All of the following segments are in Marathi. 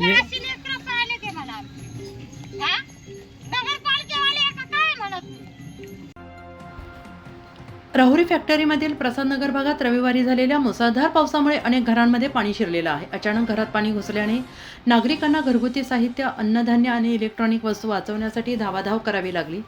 हे हे- अशी लेकरं पाळले ते मला हा? नगरपालिकेवाले का काय म्हणत राहुरी फॅक्टरीमधील प्रसादनगर भागात रविवारी झालेल्या मुसळधार पावसामुळे अनेक घरांमध्ये पाणी शिरलेलं आहे. अचानक घरात पाणी घुसल्याने नागरिकांना घरगुती साहित्य अन्नधान्य आणि इलेक्ट्रॉनिक वस्तू वाचवण्यासाठी धावाधाव करावी लागली.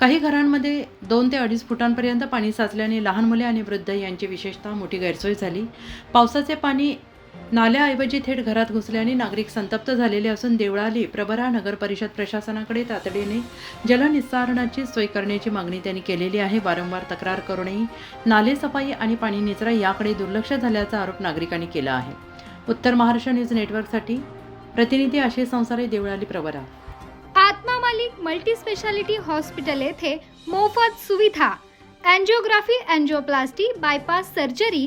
काही घरांमध्ये दोन ते अडीच फुटांपर्यंत पाणी साचल्याने लहान मुले आणि वृद्ध यांची विशेषतः मोठी गैरसोय झाली. पावसाचे पाणी नाल्याऐवजी थेट घरात घुसल्याने नागरिक संतप्त झालेले असून देवळाली प्रभरा नगर परिषद प्रशासनाकडे तातडीने जलनिस्सारणाची सोय करण्याची मागणी त्यांनी केलेली आहे. वारंवार तक्रार करूनही नाले सफाई आणि पाणी निचरा याकडे दुर्लक्ष झाल्याचा आरोप नागरिकांनी केला आहे. उत्तर महाराष्ट्र न्यूज नेटवर्कसाठी प्रतिनिधी आशिष संसारे देवळाली प्रवरा आत्मा मालिक मल्टी स्पेशालिटी हॉस्पिटल येथे मोफत सुविधा अँजिओग्राफी अँजिओप्लास्टी बायपास सर्जरी